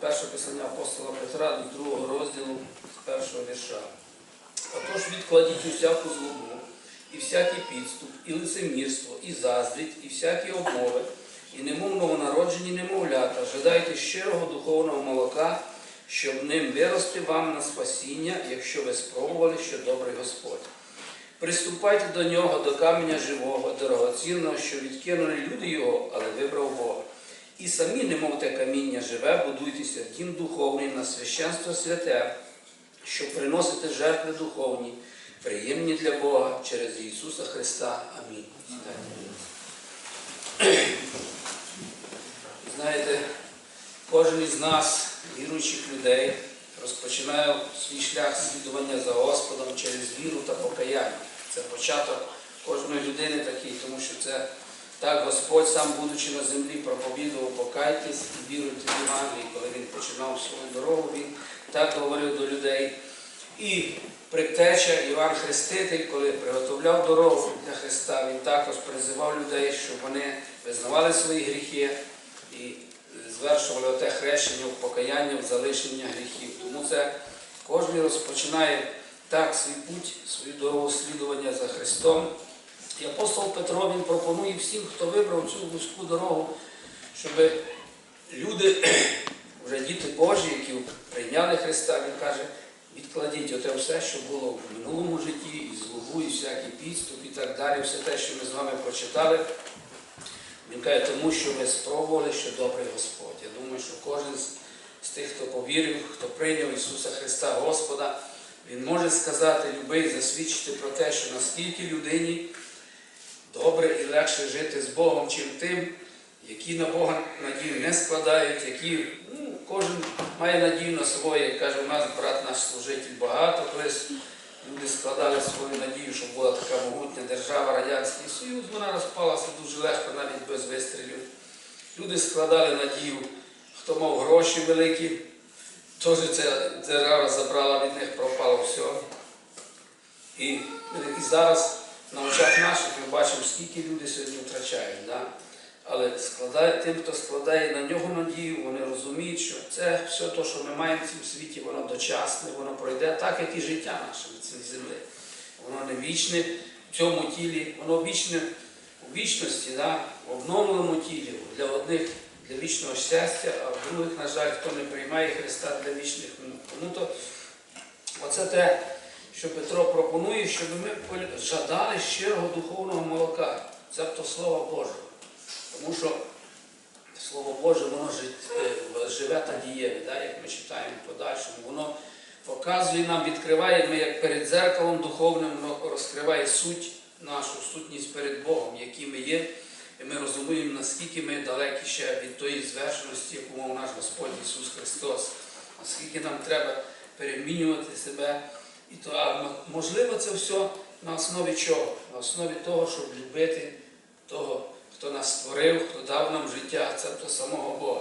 Перше писання апостола Петра до другого розділу з першого вірша. Отож відкладіть усяку злобу, і всякий підступ, і лицемірство, і заздрість, і всякі обмови, і немов новонароджені немовлята, жадайте щирого духовного молока, щоб ним вирости вам на спасіння, якщо ви спробували, що добрий Господь. Приступайте до нього, до каменя живого, дорогоцінного, що відкинули люди його, але вибрав Бога. І самі, немов те каміння живе, будуйтеся дім духовний на священство святе, щоб приносити жертви духовні, приємні для Бога через Ісуса Христа. Амінь. Знаєте, кожен із нас, віруючих людей, розпочинає свій шлях слідування за Господом через віру та покаяння. Це початок кожної людини такий, тому що це так Господь, сам будучи на землі, проповідував покайтесь і віруйте в Євангелії, коли він починав свою дорогу, він так говорив до людей. І предтеча Іван Хреститель, коли приготовляв дорогу для Христа, він також призивав людей, щоб вони визнавали свої гріхи і звершували оте хрещення покаяння залишення гріхів. Тому це кожен розпочинає так свій путь, свою дорогу слідування за Христом. І апостол Петро він пропонує всім, хто вибрав цю вузьку дорогу, щоб люди, вже діти Божі, які прийняли Христа, він каже, відкладіть оте все, що було в минулому житті, і злобу, і всякий підступ, і так далі, все те, що ми з вами прочитали. Він каже, тому що ви спробували, що добрий Господь. Я думаю, що кожен з, з тих, хто повірив, хто прийняв Ісуса Христа Господа, він може сказати, любий, засвідчити про те, що наскільки людині добре і легше жити з Богом, чим тим, які на Бога надію не складають, які ну, кожен має надію на своє. Каже, у нас брат наш служитель багато, колись люди складали свою надію, щоб була така могутня держава, Радянський Союз, вона розпалася дуже легко, навіть без вистрілів. Люди складали надію, хто мав гроші великі, теж це держава забрала від них, пропало все. І, і зараз на очах наших бачимо, скільки люди сьогодні втрачають. Да? Але складає, тим, хто складає на нього надію, вони розуміють, що це все те, що ми маємо в цьому світі, воно дочасне, воно пройде так, як і життя наше на цій землі. Воно не вічне в цьому тілі, воно вічне у вічності, да? в обновленому тілі. Для одних для вічного щастя, а в других, на жаль, хто не приймає Христа для вічних мук. Тому то оце те, що Петро пропонує, щоб ми жадали щирого духовного молока, цебто Слова Божого. Тому що Слово Боже, воно е, живе та дієве, да, як ми читаємо в подальшому. Воно показує нам, відкриває, ми як перед зеркалом духовним, воно розкриває суть нашу, сутність перед Богом, які ми є. І ми розуміємо, наскільки ми далекі ще від тої звершеності, яку мав наш Господь Ісус Христос, наскільки нам треба перемінювати себе. І то, а можливо, це все на основі чого? На основі того, щоб любити того, хто нас створив, хто дав нам життя, це то самого Бога.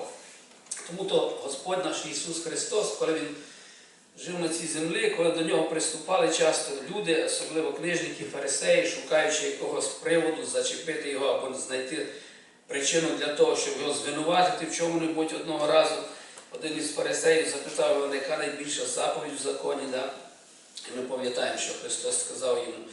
Тому то Господь наш Ісус Христос, коли Він жив на цій землі, коли до нього приступали часто люди, особливо книжники, фарисеї, шукаючи якогось приводу, зачепити його або знайти причину для того, щоб його звинуватити в чому-небудь одного разу. Один із фарисеїв запитав яка найбільша заповідь в законі. Да? Ми пам'ятаємо, що Христос сказав йому,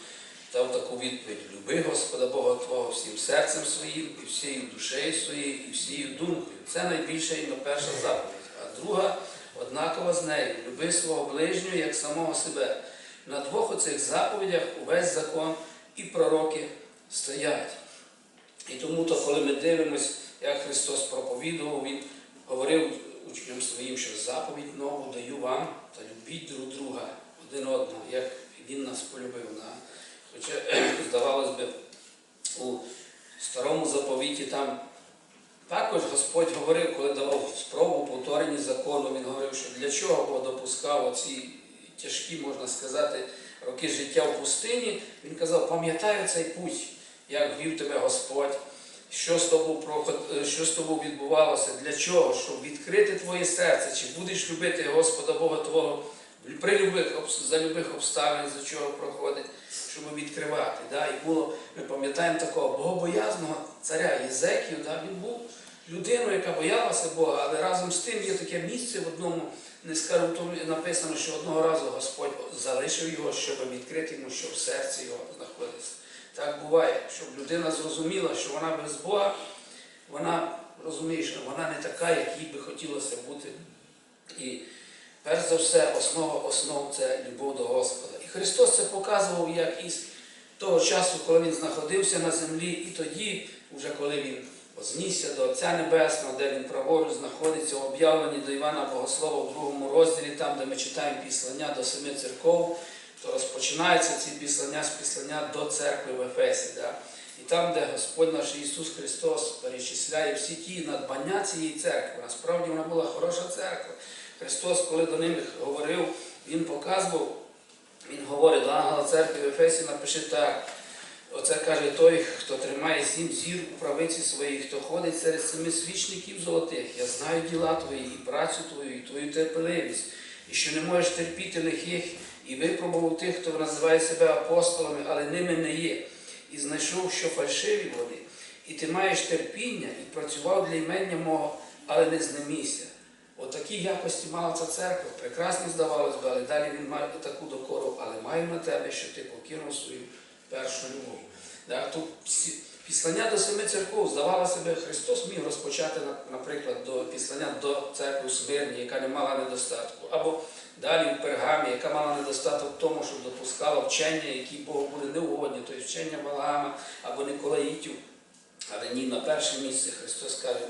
дав таку відповідь: Люби Господа Бога Твого всім серцем своїм, і всією душею своєю, і всією думкою. Це найбільша і перша заповідь. А друга однакова з нею. Люби свого ближнього як самого себе. На двох оцих заповідях увесь закон і пророки стоять. І тому, то, коли ми дивимося, як Христос проповідував, Він говорив учням своїм, що заповідь нову даю вам та любіть друг друга один одного, як Він нас полюбив. Да? Хоча, здавалось би, у старому заповіті там також Господь говорив, коли давав спробу повторення закону, Він говорив, що для чого Бог допускав оці тяжкі, можна сказати, роки життя в пустині. Він казав, пам'ятаю цей путь, як вів тебе Господь, що з тобою, проход- що з тобою відбувалося, для чого? Щоб відкрити твоє серце, чи будеш любити Господа Бога Твого при любих, за любих обставин, за чого проходить, щоб відкривати. Да? І було, ми пам'ятаємо такого богобоязного царя Єзекію, да? він був людину, яка боялася Бога, але разом з тим є таке місце в одному, не скажу, тому написано, що одного разу Господь залишив його, щоб відкрити йому, що в серці його знаходиться. Так буває, щоб людина зрозуміла, що вона без Бога, вона розуміє, що вона не така, як їй би хотілося бути. І перш за все, основа основ це любов до Господа. І Христос це показував як із того часу, коли Він знаходився на землі, і тоді, вже коли Він вознісся до Отця Небесного, де Він праворуч знаходиться, об'явлені до Івана Богослова в другому розділі, там, де ми читаємо післання до семи церков, то розпочинаються ці післання з післання до церкви в Ефесі. Да? І там, де Господь наш Ісус Христос перечисляє всі ті надбання цієї церкви. Насправді вона була хороша церква. Христос, коли до них говорив, Він показував, Він говорить до ангела церкви в Ефесі, напиши так. Оце каже той, хто тримає сім зір у правиці своїй, хто ходить серед семи свічників золотих. Я знаю діла твої, і працю твою, і твою терпеливість, і що не можеш терпіти лихих, і випробував тих, хто називає себе апостолами, але ними не є, і знайшов, що фальшиві вони. І ти маєш терпіння, і працював для імення мого, але не знемійся. Отакі якості мала ця церква. Прекрасно здавалось би, але далі він має таку докору, але маю на тебе, що ти покинув свою першу любов. Да, Тут післання до семи церков, здавалося би, Христос міг розпочати, наприклад, до післання до церкви Смирні, яка не мала недостатку, або далі в Пергамі, яка мала недостаток в тому, щоб допускала вчення, які Богу були неугодні, тобто вчення Валаама або Николаїтів. Але ні, на перше місце Христос каже,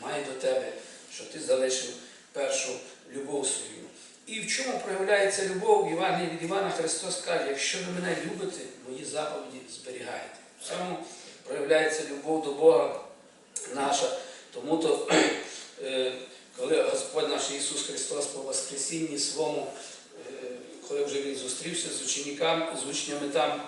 маю до тебе, що ти залишив першу любов свою. І в чому проявляється любов в Євангелії від Івана Христос каже, якщо ви мене любите, мої заповіді зберігаєте. В цьому проявляється любов до Бога наша. Тому то, е, коли Господь наш Ісус Христос по Воскресінні своєму, е, коли вже Він зустрівся з учениками, з учнями там,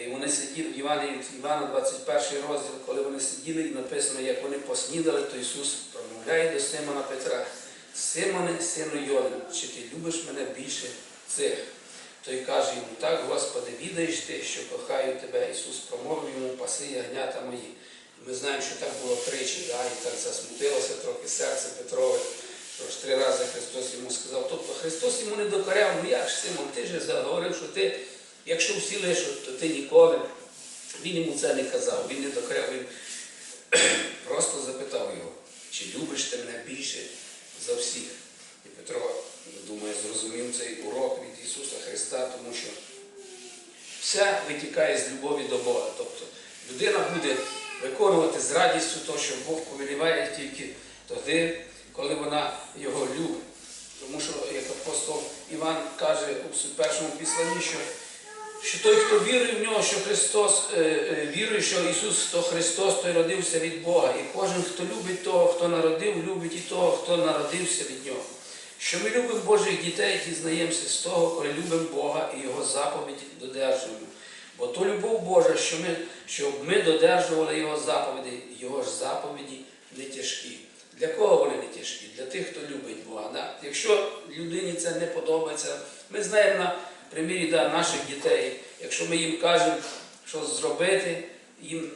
і вони сиділи в Івані від Івана 21 розділ, коли вони сиділи, і написано, як вони поснідали, то Ісус промовляє до Симона Петра. Симоне, сину Йонин, чи ти любиш мене більше цих? Той каже йому, так, Господи, відаєш ти, що кохаю тебе. Ісус промовив йому, паси ягнята мої. Ми знаємо, що так було тричі, да? і так засмутилося трохи серце Петрове, що ж три рази Христос йому сказав. Тобто Христос йому не докоряв, ну як ж Симон, ти ж заговорив, що ти, якщо всі лишуть, то ти ніколи. Він йому це не казав, він не докоряв, він просто запитав його, чи любиш ти мене більше за всіх. І Петро, думаю, зрозумів цей урок від Ісуса Христа, тому що все витікає з любові до Бога. Тобто людина буде виконувати з радістю те, що Бог повеліває тільки тоді, коли вона його любить. Тому що, як апостол Іван каже у першому післанні, що, що той, хто вірує в нього, що Христос е, е, вірує, що Ісус то Христос, той родився від Бога. І кожен, хто любить того, хто народив, любить і того, хто народився від нього. Що ми любимо Божих дітей, дізнаємося з того, коли любимо Бога і Його заповіді додержуємо. Бо то любов Божа, що ми, щоб ми додержували Його заповіді, Його ж заповіді не тяжкі. Для кого вони не тяжкі? Для тих, хто любить Бога. Да? Якщо людині це не подобається, ми знаємо на примірі да, наших дітей, якщо ми їм кажемо, що зробити, їм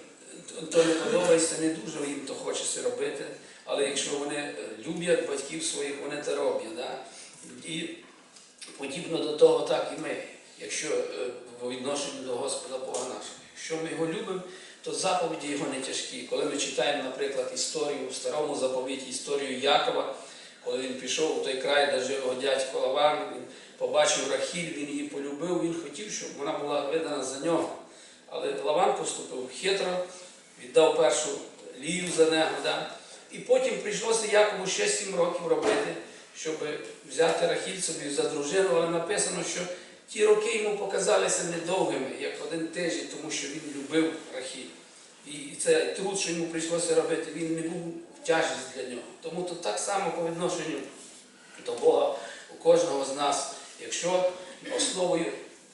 то не подобається, не дуже їм то хочеться робити. Але якщо вони е, люблять батьків своїх, вони це роблять. Да? І подібно до того, так і ми. Якщо е, по відношенню до Господа Бога нашого. Якщо ми його любимо, то заповіді його не тяжкі. Коли ми читаємо, наприклад, історію в старому заповіті, історію Якова, коли він пішов у той край, де жив його дядько Лаван, він побачив Рахіль, він її полюбив, він хотів, щоб вона була видана за нього. Але Лаван поступив хитро, віддав першу лію за нього. Да? І потім прийшлося Якову ще сім років робити, щоб взяти Рахіль собі за дружину, але написано, що ті роки йому показалися недовгими, як один тиждень, тому що він любив Рахіль. І цей труд, що йому прийшлося робити, він не був тяжість для нього. Тому то так само по відношенню до Бога у кожного з нас, якщо основою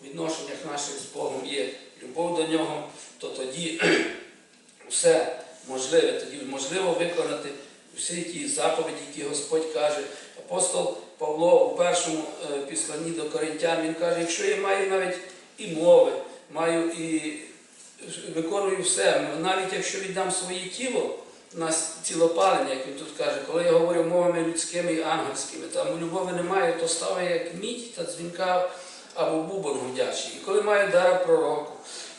в відношеннях наших з Богом є любов до нього, то тоді все можливе, тоді можливо виконати всі ті заповіді, які Господь каже. Апостол Павло у першому е, післанні до Коринтян, він каже, якщо я маю навіть і мови, маю і виконую все, навіть якщо віддам своє тіло нас цілопалення, як він тут каже, коли я говорю мовами людськими і ангельськими, там любові немає, то ставить як мідь та дзвінка або бубон гудячий. І коли маю дара пророку,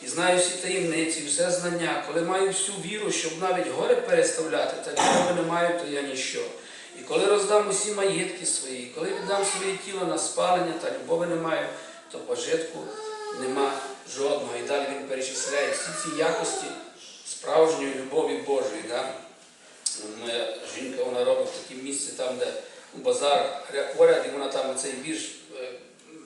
і знаю всі таємниці, все знання, коли маю всю віру, щоб навіть горе переставляти, та любові не маю, то я ніщо. І коли роздам усі маєтки свої, коли віддам своє тіло на спалення, та любові не маю, то пожитку нема жодного. І далі він перечисляє всі ці якості справжньої любові Божої. Да? Моя жінка вона робить в таке місце, там, де базар поряд, і вона там цей вірш е,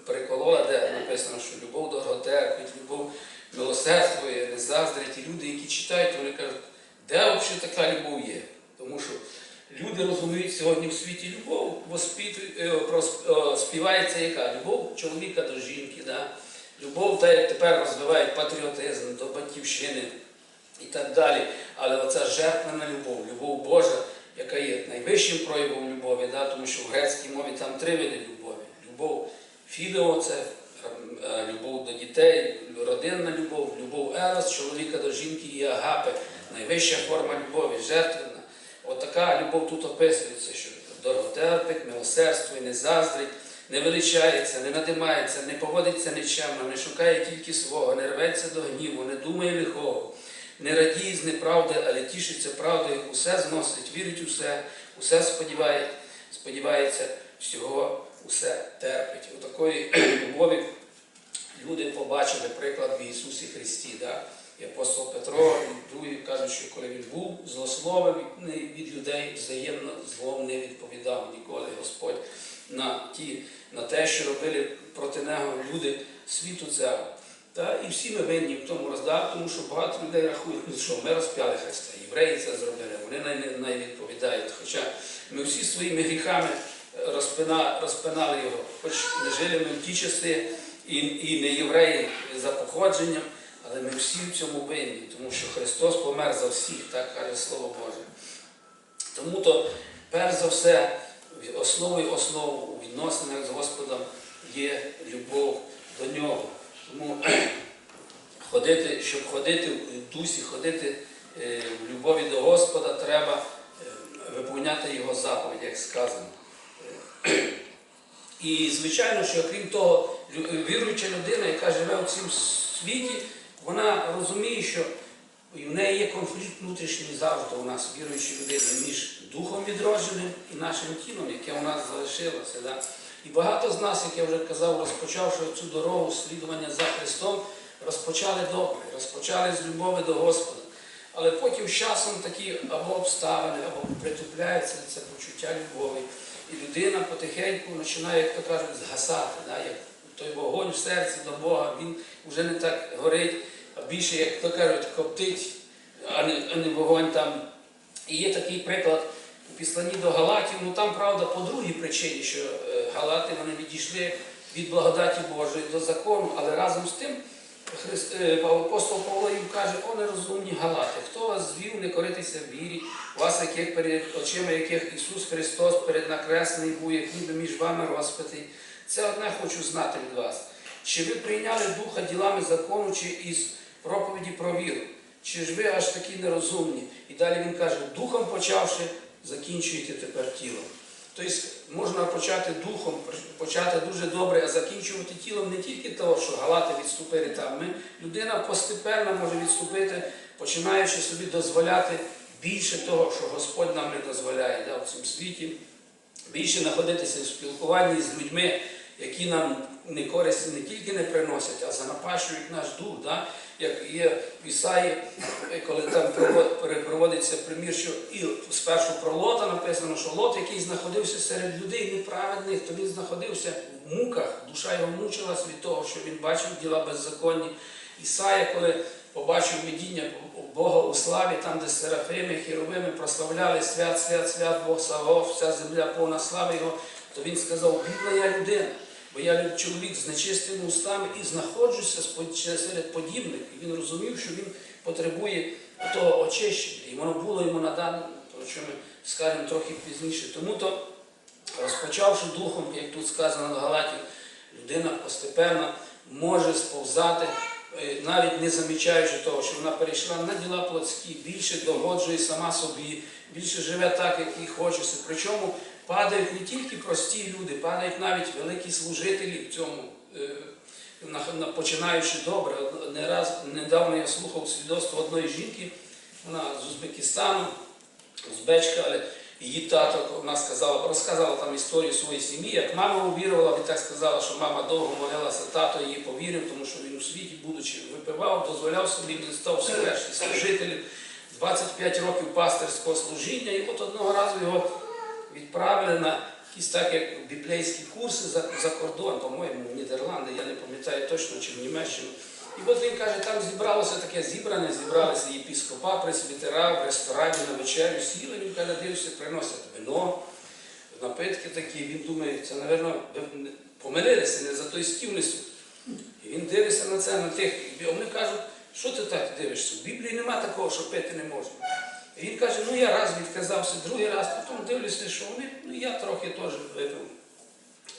переколола, де написано, що любов довготерпить, любов милосердствує, не заздрить. І люди, які читають, вони кажуть, де взагалі така любов є? Тому що люди розуміють сьогодні в світі любов, воспитують, е, е, співається яка? Любов чоловіка до жінки, да? любов, як тепер розвивають патріотизм до батьківщини і так далі. Але оця жертвена любов, любов Божа, яка є найвищим проявом любові, да? тому що в грецькій мові там три види любові. Любов філео це е, любов до дітей, родинна любов, любов ерос, чоловіка до жінки і агапи, найвища форма любові, жертвена. Отака любов тут описується, що довготерпить, милосердствує, не заздрить, не величається, не надимається, не поводиться нечемно, не шукає тільки свого, не рветься до гніву, не думає лихого, не радіє з неправди, але тішиться правдою, усе зносить, вірить у все, усе сподіває, сподівається, всього усе терпить. У такої любові люди побачили приклад в Ісусі Христі. Да? І апостол Петро і другі кажуть, що коли він був злословений від людей, взаємно злом не відповідав ніколи Господь на, ті, на те, що робили проти нього люди світу цього. Та і всі ми винні в тому роздав, тому що багато людей рахують, що ми розп'яли Христа, євреї це зробили, вони най відповідають. Хоча ми всі своїми гріхами розпина, розпинали його, хоч не жили ми в ті часи і, і не євреї за походженням, але ми всі в цьому винні, тому що Христос помер за всіх, так каже Слово Боже. Тому то, перш за все, основою основ у відносинах з Господом є любов до нього. Тому ходити, щоб ходити в дусі, ходити е, в любові до Господа, треба е, виповняти його заповідь, як сказано. Е, І звичайно, що крім того, віруюча людина, яка живе у цьому світі, вона розуміє, що в неї є конфлікт внутрішній завжди у нас, віруючої людини, між духом відродженим і нашим тілом, яке у нас залишилося. Да? І багато з нас, як я вже казав, розпочавши цю дорогу слідування за Христом, розпочали добре, розпочали з любові до Господа. Але потім з часом такі або обставини, або притупляється це почуття любові. І людина потихеньку починає, як то кажуть, згасати. Да? Як той вогонь в серці до Бога, він вже не так горить, а більше, як то кажуть, коптить, а не, а не вогонь там. І є такий приклад у післанні до Галатів, ну там, правда, по другій причині, що е, Галати вони відійшли від благодаті Божої до закону, але разом з тим е, апостол Павло їм каже, о нерозумні Галати, хто вас звів не коритися в вірі, вас, яких перед очима яких Ісус Христос перед накреслений був, як ніби між вами розпитий. Це одне хочу знати від вас. Чи ви прийняли Духа ділами закону, чи із проповіді про віру? Чи ж ви аж такі нерозумні? І далі він каже, духом почавши, закінчуєте тепер тілом. Тобто можна почати духом, почати дуже добре, а закінчувати тілом не тільки того, що галати відступили там. Ми, людина постепенно може відступити, починаючи собі дозволяти більше того, що Господь нам не дозволяє да, в цьому світі, більше знаходитися в спілкуванні з людьми, які нам не користі не тільки не приносять, а занапащують наш дух. Да? Як є в Ісаї, коли там проводиться примір, що і спершу про Лота написано, що Лот, який знаходився серед людей неправедних, то він знаходився в муках, душа його мучилась від того, що він бачив діла беззаконні. Ісая, коли побачив видіння Бога у славі, там, де серафими, хіровими прославляли свят, свят, свят, Бог Савов, вся земля повна слави Його, то він сказав, бідна я людина, бо я чоловік з нечистими устами і знаходжуся серед подібних. І він розумів, що він потребує того очищення. І воно було йому надано, про що ми скажемо трохи пізніше. Тому то, розпочавши духом, як тут сказано на Галаті, людина постепенно може сповзати е, навіть не замічаючи того, що вона перейшла на діла плотські, більше догоджує сама собі, більше живе так, як їй хочеться. Причому падають не тільки прості люди, падають навіть великі служителі в цьому, е, на- на- починаючи добре. Не раз недавно я слухав свідоцтво одної жінки, вона з Узбекистану, Узбечка, але її тато вона сказала, розказала там історію своєї сім'ї, як мама увірувала, і так сказала, що мама довго молилася, тато її повірив, тому що він у світі, будучи, випивав, дозволяв собі, він став все служителем. 25 років пастирського служіння, і от одного разу його відправили на якісь так, як біблейські курси за, за кордон, по-моєму, в Нідерланди, я не пам'ятаю точно, чи в Німеччину. І от він каже, там зібралося таке зібрання, зібралися єпіскопа, пресвітера в ресторані на вечерю, сіли, він каже, дивишся, приносять вино, напитки такі, він думає, це, напевно, помилилися, не за той стіл несуть. І він дивиться на це, на тих, вони кажуть, що ти так дивишся? В Біблії нема такого, що пити не можна. Він каже, ну я раз відказався, другий раз, потім дивлюся, що вони, ну я трохи теж випив.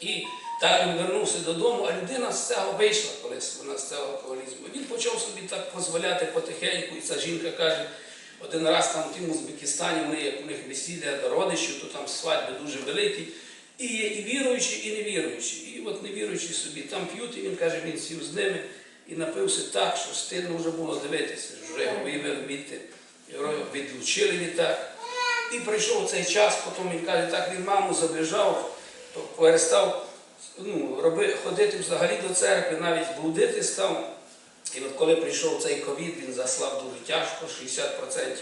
І так він вернувся додому, а людина з цього вийшла колись, вона з цього алкоголізму. Він почав собі так дозволяти потихеньку, і ця жінка каже, один раз там в тім Узбекистані, вони, як у них весілля родичів, то там свадьби дуже великі. І є і віруючі, і невіруючі. І от невіруючі собі там п'ють, і він каже, він сів з ними і напився так, що стильно вже було дивитися, вже його вивели відти, його відлучили відтак. І прийшов цей час, потім він каже, так він маму забіжав, перестав ну, роби, ходити взагалі до церкви, навіть блудити став. І от коли прийшов цей ковід, він заслав дуже тяжко, 60%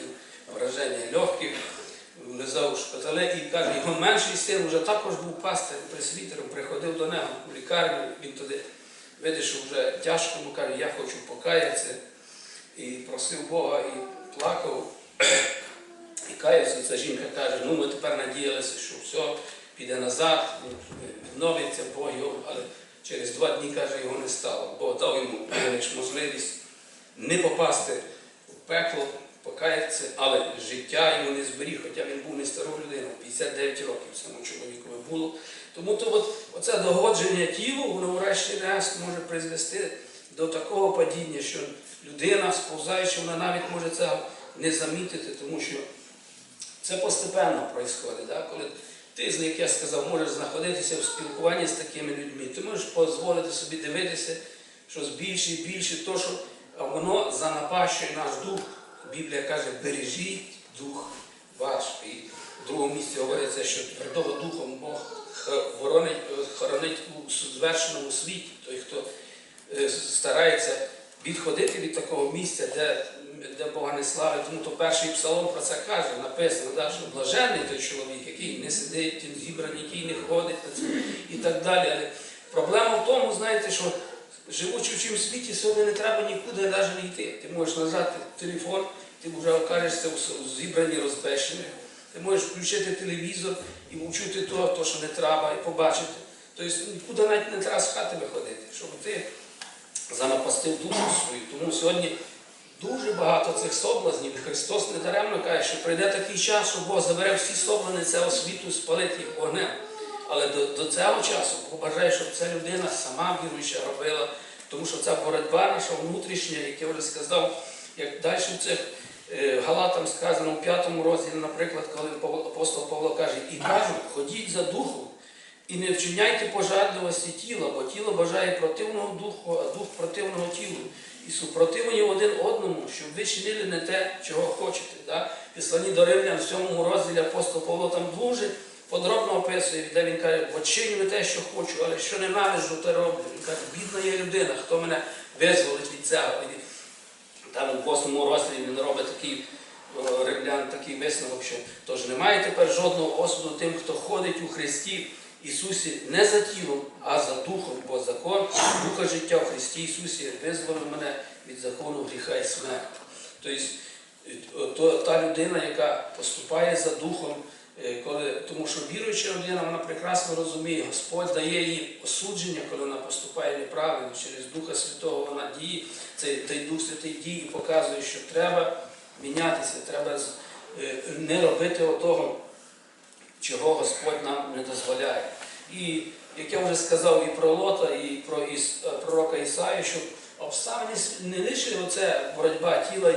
враження легких, лежав у шпиталі і каже, його менший син вже також був пастирем, пресвітером, приходив до нього в лікарню, він туди видиш, що вже тяжко, каже, я хочу покаятися. І просив Бога і плакав. І каявся, ця жінка каже, ну ми тепер надіялися, що все піде назад, відновиться Бог його, але через два дні, каже, його не стало. Бог дав йому можливість не попасти в пекло, покаятися, але життя йому не зберіг, хоча він був не старою людиною, 59 років цьому чоловікові було. Тому то от, оце догодження тілу, воно врешті-решт може призвести до такого падіння, що людина, сповзаючи, вона навіть може це не замітити, тому що це постепенно відбувається. Да? Коли ти, як я сказав, можеш знаходитися в спілкуванні з такими людьми, ти можеш дозволити собі дивитися, що більше і більше, то, що воно занапащує наш дух. Біблія каже, бережіть дух ваш. І в другому місці говориться, що твердого духом Бог воронить, хоронить у звершеному світі. Той, хто е, старається відходити від такого місця, де, де Бога не славить. Тому то перший псалом про це каже, написано, да, що блаженний той чоловік, який не сидить, зібраний, який не ходить і так далі. Але проблема в тому, знаєте, що живучи в чим світі, сьогодні не треба нікуди навіть не йти. Ти можеш нажати телефон, ти вже окажешся у зібранні розбещені. Ти можеш включити телевізор і почути то, то, що не треба, і побачити. Тобто нікуди навіть не треба з хати виходити, щоб ти занапастив душу свою. Тому сьогодні дуже багато цих соблазнів. І Христос не даремно каже, що прийде такий час, що Бог забере всі соблани цього світу, спалить їх вогнем. Але до, до цього часу побажаю, щоб ця людина сама віруюча робила, тому що ця боротьба наша внутрішня, як я вже сказав, як далі в цих е, Галатам сказано у п'ятому розділі, наприклад, коли апостол Павло каже, і кажуть, ходіть за духом, і не вчиняйте пожадливості тіла, бо тіло бажає противного духу, а дух противного тілу. І супротивні один одному, щоб ви чинили не те, чого хочете. Да? Післані до Римлян в сьомому розділі апостол Павло там дуже подробно описує, де він каже, бо чиню те, що хочу, але що ненавиджу, те роблю. Він каже, бідна є людина, хто мене визволить від цього. І там у восьмому розділі він робить такий римлян, такий висновок, що тож немає тепер жодного осуду тим, хто ходить у Христі Ісусі не за тілом, а за духом, бо закон духа життя в Христі Ісусі визволив мене від закону гріха і смерті. Тобто е, то, та людина, яка поступає за духом, е, коли, тому що віруюча людина, вона прекрасно розуміє, Господь дає їй осудження, коли вона поступає неправильно, через Духа Святого вона діє, цей, цей Дух Святий діє і показує, що треба мінятися, треба е, не робити отого, чого Господь нам не дозволяє. І як я вже сказав і про Лота, і про Іс, е, пророка Ісаю, що обставини не лише оце боротьба тіла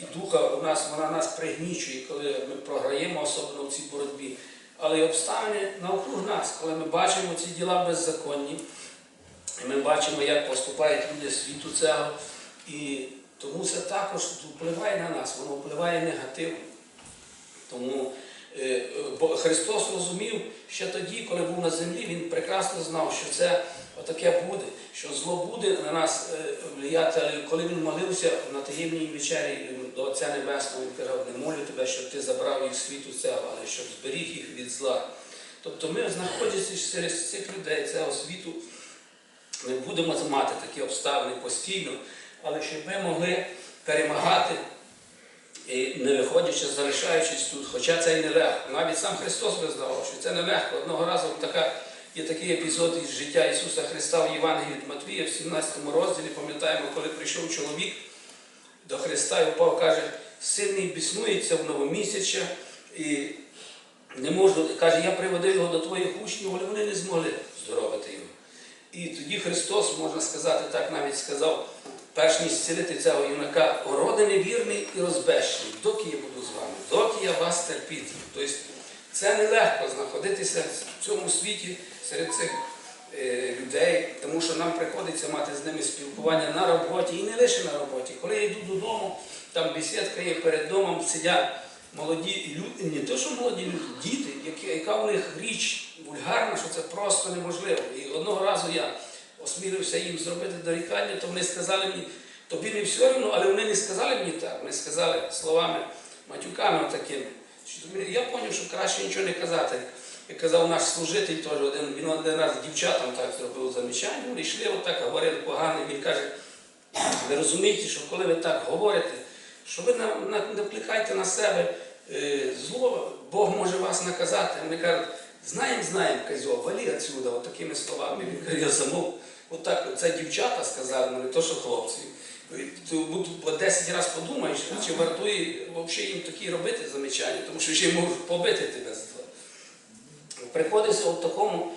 і духа у нас, вона нас пригнічує, коли ми програємо, особливо в цій боротьбі. Але й обставини навкруг нас, коли ми бачимо ці діла беззаконні, і ми бачимо, як поступають люди світу цього. І тому це також впливає на нас, воно впливає негативно. Тому Христос розумів ще тоді, коли був на землі, Він прекрасно знав, що це отаке буде, що зло буде на нас е, влияти. Але коли він молився на таємній вечері е, до Отця Небесного, він казав, не молю тебе, щоб ти забрав їх світу цього, але щоб зберіг їх від зла. Тобто ми, знаходячись серед цих людей, цього світу, ми будемо мати такі обставини постійно, але щоб ми могли перемагати і не виходячи, залишаючись тут, хоча це і нелегко. Навіть сам Христос визнавав, що це нелегко. Одного разу така, є такий епізод із життя Ісуса Христа в Євангелії від Матвія, в 17 розділі, пам'ятаємо, коли прийшов чоловік до Христа і упав, каже, сильний біснується в новомісяча і не можу, каже, я приводив його до твоїх учнів, але вони не змогли здоровити його. І тоді Христос, можна сказати, так навіть сказав, перш ніж зцілити цього юнака, ороди невірний і розбещений, доки я буду з вами, доки я вас терпітиму. Тобто це нелегко знаходитися в цьому світі серед цих е, людей, тому що нам приходиться мати з ними спілкування на роботі і не лише на роботі. Коли я йду додому, там бесідка є перед домом, сидять молоді люди, не то, що молоді люди, діти, яка у них річ вульгарна, що це просто неможливо. І одного разу я осмілився їм зробити дорікання, то вони сказали мені, тобі не все одно, але вони не сказали мені так, вони сказали словами, матюками такими. Я зрозумів, що краще нічого не казати. Як казав наш служитель теж один, він один раз дівчатам так зробив замічання, вони йшли отак, говорили погано, він каже, ви розумієте, що коли ви так говорите, що ви на, на, на себе е, зло, Бог може вас наказати. Вони кажуть, знаємо, знаємо, козьол, валі отсюда, от такими словами. Він каже, я замов. Отак, це дівчата сказали, ну не то, що хлопці. Ти по 10 разів подумаєш, чи вартує взагалі їм такі робити замічання, тому що ще можуть побити тебе за це. Приходиться в такому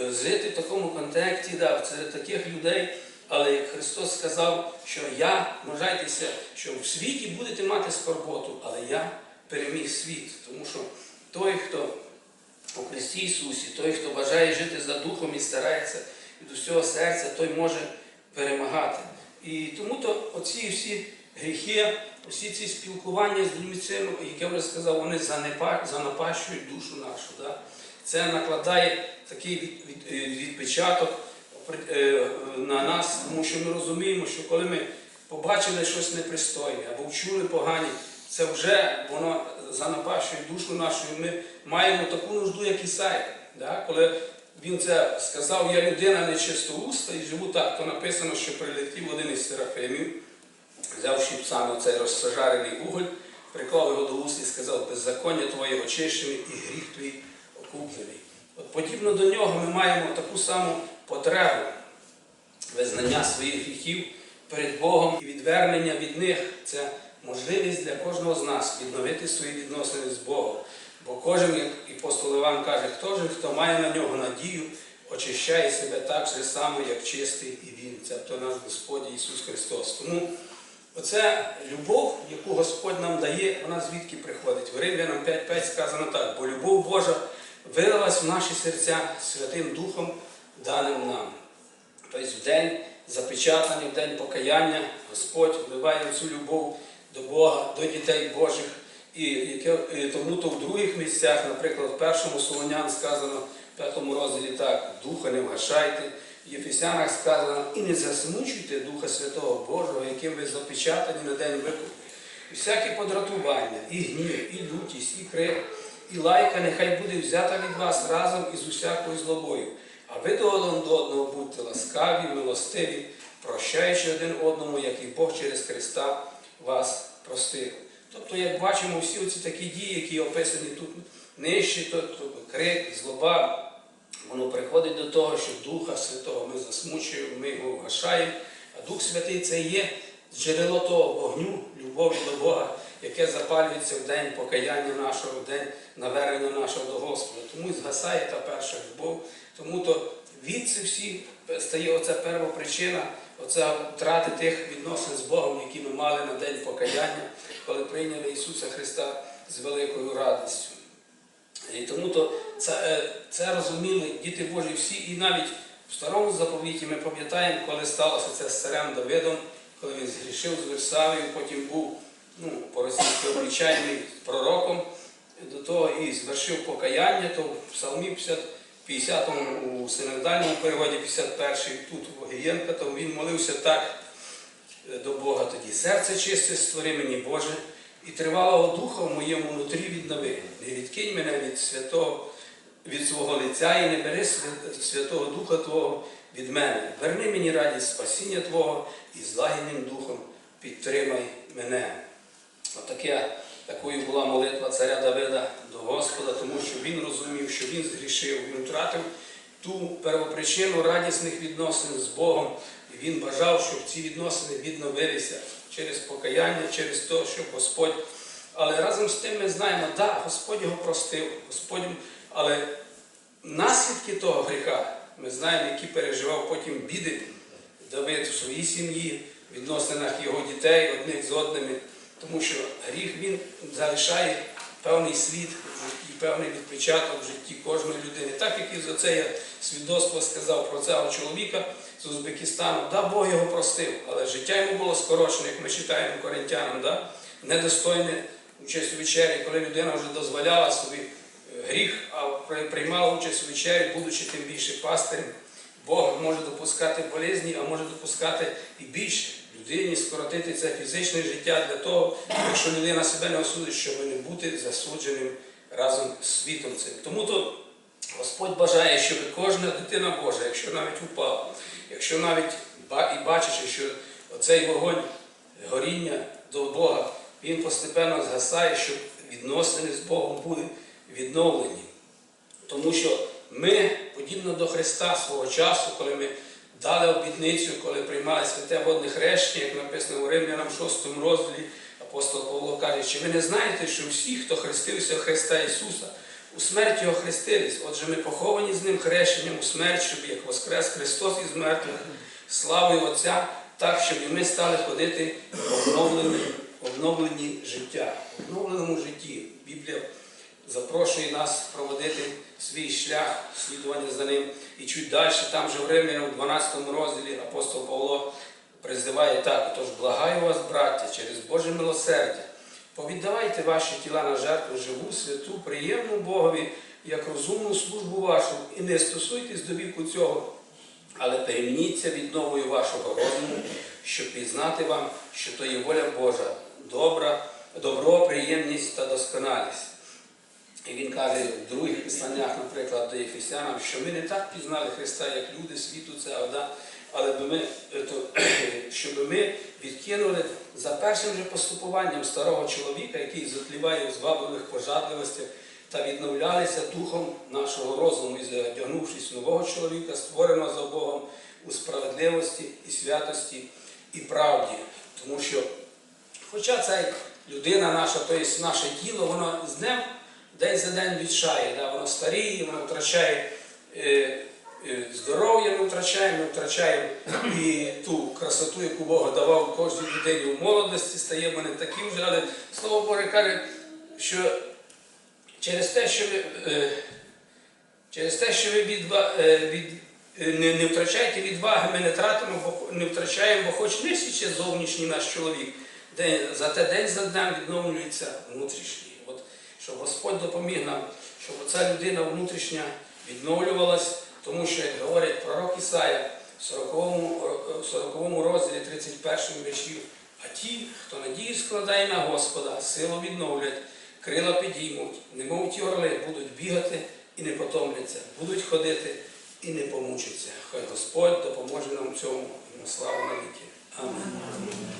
е, жити в такому контексті, да, серед таких людей. Але як Христос сказав, що я, вважайтеся, що в світі будете мати скорботу, але я переміг світ. Тому що той, хто у Христі Ісусі, той, хто бажає жити за духом і старається від усього серця, той може перемагати. І тому то оці всі гріхи, усі ці спілкування з людьми, цими, як я вже сказав, вони занапащують душу нашу. Да? Це накладає такий е, відпечаток е, на нас, тому що ми розуміємо, що коли ми побачили щось непристойне або вчули погані, це вже воно занапащує душу нашу. Ми маємо таку нужду, як Ісай. Да? Коли він це сказав, я людина нечистоуста і живу так, то написано, що прилетів один із серафимів, взявши саме цей розсажарений уголь, приклав його до уст і сказав, беззаконня твоє очищене і гріх твій окуплений. От подібно до нього ми маємо таку саму потребу визнання своїх гріхів перед Богом і відвернення від них це можливість для кожного з нас відновити свої відносини з Богом. Бо кожен, як апостол Іван каже, хто ж, хто має на нього надію, очищає себе так же само, як чистий і він. Це то наш Господь Ісус Христос. Тому оця любов, яку Господь нам дає, вона звідки приходить? В Римлянам 5.5 сказано так, бо любов Божа вилилась в наші серця Святим Духом, даним нам. Тобто в день запечатання, в день покаяння Господь вливає цю любов до Бога, до дітей Божих. І, яке, і тому то в других місцях, наприклад, в першому Солонян сказано, в п'ятому розділі так, духа не вгашайте. В Єфесянах сказано, і не засмучуйте Духа Святого Божого, яким ви запечатані на день викупу. І всяке подратування, і гнів, і лютість, і крик, і лайка нехай буде взята від вас разом із усякою злобою. А ви до одного будьте ласкаві, милостиві, прощаючи один одному, як і Бог через Христа вас простив. Тобто, як бачимо, всі оці такі дії, які описані тут нижче, то, то крик, злоба, воно приходить до того, що Духа Святого ми засмучуємо, ми його вгашаємо. А Дух Святий це є джерело того вогню, любові до Бога, яке запалюється в день покаяння нашого, в день навернення нашого до Господа. Тому і згасає та перша любов. Тому то від цих всі стає оця перша причина оце втрати тих відносин з Богом, які ми мали на день покаяння, коли прийняли Ісуса Христа з великою радістю. І тому то це, е, це розуміли діти Божі всі, і навіть в старому заповіті ми пам'ятаємо, коли сталося це з царем Давидом, коли він згрішив з Версавію, потім був ну, по-російськи облічайний пророком до того і звершив покаяння, то в Псалмі 50, 50 у синодальному переводі 51-й тут у Гієнка, то він молився так е, до Бога тоді. Серце чисте створи мені, Боже, і тривалого духа в моєму внутрі віднови. Не відкинь мене від святого, від свого лиця і не бери Святого Духа Твого від мене. Верни мені радість спасіння Твого і з лагідним духом підтримай мене. Отаке, такою була молитва царя Давида до Господа, тому що він розумів, що він згрішив, він втратив ту первопричину радісних відносин з Богом. І він бажав, щоб ці відносини відновилися через покаяння, через те, щоб Господь. Але разом з тим ми знаємо, да, Господь його простив, Господь, але наслідки того гріха ми знаємо, які переживав потім біди Давид в своїй сім'ї, в відносинах його дітей одних з одними, тому що гріх він залишає певний в житті, певний відпечаток в житті кожної людини. Так як і за це я свідоцтво сказав про цього чоловіка з Узбекистану, да, Бог його простив, але життя йому було скорочене, як ми читаємо коринтянам, да? недостойне участь у вечері, коли людина вже дозволяла собі е, гріх, а приймала участь у вечері, будучи тим більше пастирем. Бог може допускати болезні, а може допускати і більше людині скоротити це фізичне життя для того, якщо людина себе не осудить, щоб не бути засудженим разом з світом цим. Тому то Господь бажає, щоб кожна дитина Божа, якщо навіть упала, якщо навіть і бачиш, що оцей вогонь горіння до Бога, він постепенно згасає, щоб відносини з Богом були відновлені. Тому що ми, подібно до Христа свого часу, коли ми дали обітницю, коли приймали святе водне хрещення, як написано у Римлянам 6 розділі, апостол Павло каже, чи ви не знаєте, що всі, хто хрестився Христа Ісуса, у смерть Його хрестились. Отже, ми поховані з Ним хрещенням у смерть, щоб як воскрес Христос із мертвих, славою Отця, так, щоб і ми стали ходити в обновлені життя, в обновленому житті. Біблія запрошує нас проводити свій шлях слідування за ним. І чуть далі, там же в Римлянам, в 12 розділі апостол Павло призиває так, тож благаю вас, браття, через Боже милосердя, повіддавайте ваші тіла на жертву живу, святу, приємну Богові, як розумну службу вашу, і не стосуйтесь до віку цього, але перемініться відновою вашого розуму, щоб пізнати вам, що то є воля Божа, добра, добро, приємність та досконалість. І він каже в других писаннях, наприклад, до Єфесянам, що ми не так пізнали Христа, як люди світу, це вода, але ми, е, то, щоб ми відкинули за першим же поступуванням старого чоловіка, який затліває у звабливих пожадливостях, та відновлялися духом нашого розуму і задягнувшись нового чоловіка, створеного за Богом у справедливості і святості і правді. Тому що Хоча ця людина наша, тобто наше тіло, воно з днем день за день відшає, да? воно старіє, воно втрачає е, е, здоров'я, ми втрачаємо, ми втрачаємо і ту красоту, яку Бог давав кожній людині у молодості, стаємо не таким же, але слово Боже каже, що через те, що ви, е, через те, що ви відва, е, від, е, не, не втрачаєте відваги, ми не тратимо, не втрачаємо, бо хоч не ще зовнішній наш чоловік, день, зате день за днем відновлюється внутрішній. Щоб Господь допоміг нам, щоб оця людина внутрішня відновлювалась, тому що, як говорить пророк Ісая в 40, ро- 40 розділі 31 віршів, а ті, хто надію складає на Господа, силу відновлять, крила підіймуть, немов ті орли будуть бігати і не потомляться, будуть ходити і не помучаться. Хай Господь допоможе нам в цьому славу навіки. Амінь.